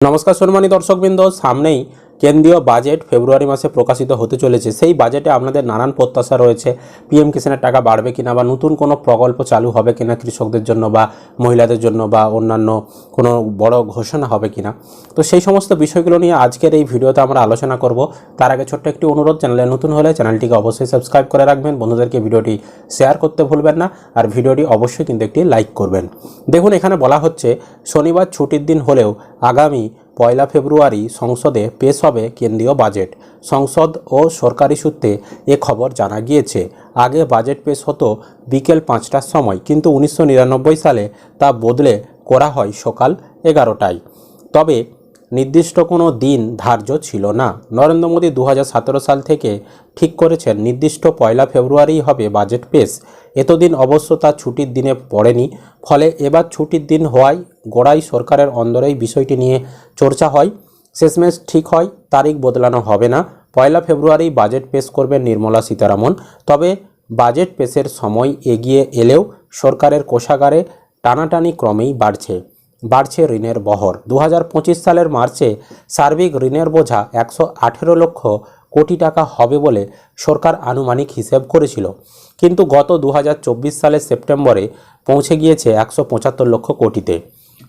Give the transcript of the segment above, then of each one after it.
নমস্কার সম্মানী দর্শকবৃন্দ সামনেই কেন্দ্রীয় বাজেট ফেব্রুয়ারি মাসে প্রকাশিত হতে চলেছে। সেই বাজেটে আপনাদের নানান প্রত্যাশা রয়েছে। পিএম কিষাণের টাকা বাড়বে কিনা বা নতুন কোনো প্রকল্প চালু হবে কিনা কৃষকদের জন্য বা মহিলাদের জন্য বা অন্যান্য কোনো বড় ঘোষণা হবে কিনা। তো সেই সমস্ত বিষয়গুলো নিয়ে আজকের এই ভিডিওতে আমরা আলোচনা করব। তার আগে ছোট্ট একটি অনুরোধ, চ্যানেলে নতুন হলে চ্যানেলটিকে অবশ্যই সাবস্ক্রাইব করে রাখবেন। বন্ধুদেরকে ভিডিওটি শেয়ার করতে ভুলবেন না আর ভিডিওটি অবশ্যই কিন্তু একটি লাইক করবেন। দেখুন, এখানে বলা হচ্ছে, শনিবার ছুটির দিন হলেও আগামী পয়লা ফেব্রুয়ারি সংসদে পেশ হবে কেন্দ্রীয় বাজেট। সংসদ ও সরকারি সূত্রে এ খবর জানা গিয়েছে। আগে বাজেট পেশ হতো বিকেল পাঁচটার সময়, কিন্তু উনিশশো নিরানব্বই সালে তা বদলে করা হয় সকাল এগারোটায়। তবে নির্দিষ্ট কোনো দিন ধার্য ছিল না। নরেন্দ্র মোদী দু হাজার সতেরো সাল থেকে ঠিক করেছেন, নির্দিষ্ট পয়লা ফেব্রুয়ারি হবে বাজেট পেশ। এতদিন অবশ্য তা ছুটির দিনে পড়েনি, ফলে এবার ছুটির দিন হওয়ায় গোড়াই সরকারের অন্দরেই বিষয়টি নিয়ে চর্চা হয়। শেষমেশ ঠিক হয়, তারিখ বদলানো হবে না। পয়লা ফেব্রুয়ারি বাজেট পেশ করবেন নির্মলা সীতারামন। তবে বাজেট পেশের সময় এগিয়ে এলেও সরকারের কোষাগারে টানাটানি ক্রমেই বাড়ছে। বাড়ছে ঋণের বহর। দু হাজার পঁচিশ সালের মার্চে সার্বিক ঋণের বোঝা একশো আঠেরো লক্ষ কোটি টাকা হবে বলে সরকার আনুমানিক হিসেব করেছিল। কিন্তু গত দু হাজার চব্বিশ সালের সেপ্টেম্বরে পৌঁছে গিয়েছে একশো পঁচাত্তর লক্ষ কোটিতে।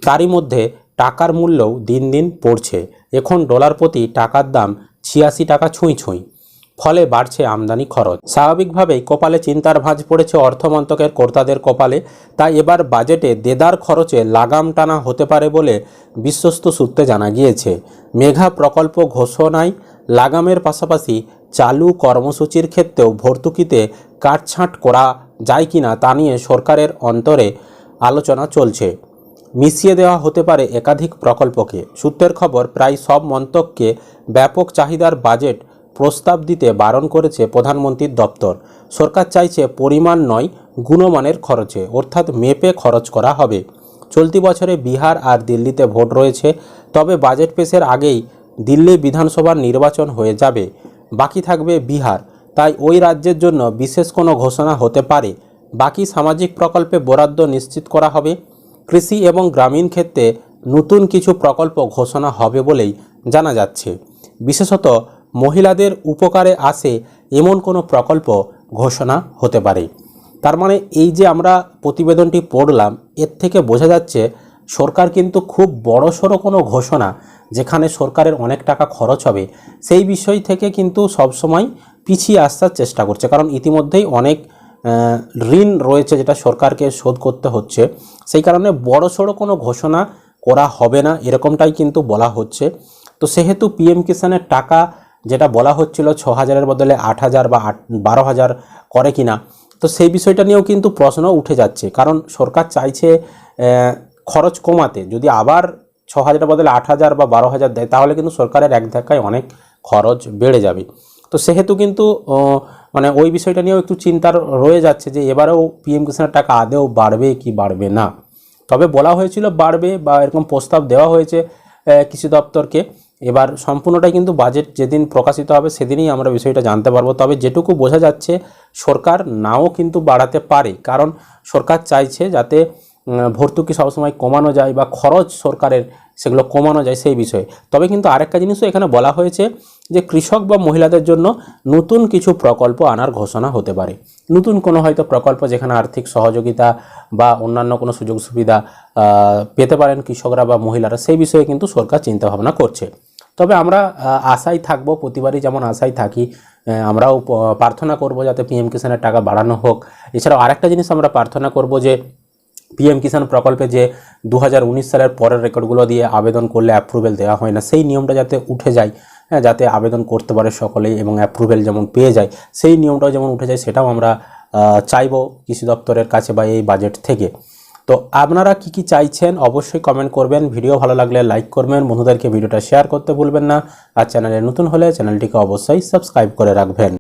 তারই মধ্যে টাকার মূল্যও দিন দিন পড়ছে। এখন ডলার প্রতি টাকার দাম ছিয়াশি টাকা ছুঁই ছুঁই, ফলে বাড়ছে আমদানি খরচ। স্বাভাবিকভাবেই কপালে চিন্তার ভাঁজ পড়েছে অর্থমন্ত্রকের কর্তাদের কপালে। তাই এবার বাজেটে দেদার খরচে লাগাম টানা হতে পারে বলে বিশ্বস্ত সূত্রে জানা গিয়েছে। মেঘা প্রকল্প ঘোষণায় লাগামের পাশাপাশি চালু কর্মসূচির ক্ষেত্রেও ভর্তুকিতে কাটছাঁট করা যায় কিনা তা নিয়ে সরকারের অন্তরে আলোচনা চলছে। মিশিয়ে দেওয়া হতে পারে একাধিক প্রকল্পকে। সূত্রের খবর, প্রায় সব মন্তব্যকে ব্যাপক চাহিদার বাজেট প্রস্তাব দিতে বারণ করেছে প্রধানমন্ত্রীর দপ্তর। সরকার চাইছে পরিমাণ নয়, গুণমানের খরচে, অর্থাৎ মেপে খরচ করা হবে। চলতি বছরে বিহার আর দিল্লিতে ভোট রয়েছে, তবে বাজেট পেশের আগেই দিল্লি বিধানসভার নির্বাচন হয়ে যাবে। বাকি থাকবে বিহার। তাই ওই রাজ্যের জন্য বিশেষ কোনো ঘোষণা হতে পারে। বাকি সামাজিক প্রকল্পে বরাদ্দ নিশ্চিত করা হবে। কৃষি এবং গ্রামীণ ক্ষেত্রে নতুন কিছু প্রকল্প ঘোষণা হবে বলেই জানা যাচ্ছে। বিশেষত মহিলাদের উপকারে আসে এমন কোনো প্রকল্প ঘোষণা হতে পারে। তার মানে এই যে আমরা প্রতিবেদনটি পড়লাম, এর থেকে বোঝা যাচ্ছে সরকার কিন্তু খুব বড়সড় কোনো ঘোষণা, যেখানে সরকারের অনেক টাকা খরচ হবে, সেই বিষয় থেকে কিন্তু সবসময় পিছিয়ে আসার চেষ্টা করছে। কারণ ইতিমধ্যেই অনেক ঋণ রয়েছে যেটা সরকারকে শোধ করতে হচ্ছে। সেই কারণে বড় সড়ো কোনো ঘোষণা করা হবে না, এরকমটাই কিন্তু বলা হচ্ছে। তো সেহেতু পিএম কিষানের টাকা যেটা বলা হচ্ছিল ছ হাজারের বদলে আট হাজার বা আট বারো হাজার করে কিনা, তো সেই বিষয়টা নিয়েও কিন্তু প্রশ্ন উঠে যাচ্ছে। কারণ সরকার চাইছে খরচ কমাতে। যদি আবার ছ হাজারের বদলে আট হাজার বা বারো হাজার দেয়, তাহলে কিন্তু সরকারের এক ধাক্কায় অনেক খরচ বেড়ে যাবে। তো সেহেতু কিন্তু মানে ওই বিষয়টা নিয়েও একটু চিন্তার রয়ে যাচ্ছে যে এবারেও পিএম কিষানের টাকা আদেও বাড়বে কি বাড়বে না। তবে বলা হয়েছিল বাড়বে বা এরকম প্রস্তাব দেওয়া হয়েছে কৃষি দপ্তরকে। এবার সম্পূর্ণটাই কিন্তু বাজেট যেদিন প্রকাশিত হবে সেদিনই আমরা বিষয়টা জানতে পারব। তবে যেটুকু বোঝা যাচ্ছে, সরকার নাও কিন্তু বাড়াতে পারে। কারণ সরকার চাইছে যাতে ভর্তুকি সবসময় কমানো যায় বা খরচ সরকারের সেগুলো কমানো যায় সেই বিষয়ে। তবে কিন্তু আরেকটা জিনিসও এখানে বলা হয়েছে যে কৃষক বা মহিলাদের জন্য নতুন কিছু প্রকল্প আনার ঘোষণা হতে পারে। নতুন কোনো হয়তো প্রকল্প যেখানে আর্থিক সহযোগিতা বা অন্যান্য কোনো সুযোগ সুবিধা পেতে পারেন কৃষকরা বা মহিলারা, সেই বিষয়ে কিন্তু সরকার চিন্তাভাবনা করছে। তবে আমরা আশায় থাকব, প্রতিবারই যেমন আশায় থাকি আমরাও প্রার্থনা করব যাতে পিএম কিষানের টাকা বাড়ানো হোক। এছাড়াও আরেকটা জিনিস আমরা প্রার্থনা করব যে পিএম কিষাণ প্রকল্পে যে দু হাজার উনিশ সালের পরের রেকর্ডগুলো দিয়ে আবেদন করলে অ্যাপ্রুভেল দেওয়া হয় না, সেই নিয়মটা যাতে উঠে যায় হ্যাঁ যাতে আবেদন করতে পারে সকলেই এবং অ্যাপ্রুভেল যেমন পেয়ে যায়, সেই নিয়মটাও যেমন উঠে যায়, সেটাও আমরা চাইব কৃষি দপ্তরের কাছে বা এই বাজেট থেকে। তো আপনারা কি কি চাইছেন অবশ্যই কমেন্ট করবেন ভিডিও ভালো লাগলে লাইক করবেন, বন্ধুদেরকে ভিডিওটা শেয়ার করতে ভুলবেন না, আর চ্যানেলে নতুন হলে চ্যানেলটিকে অবশ্যই সাবস্ক্রাইব করে রাখবেন।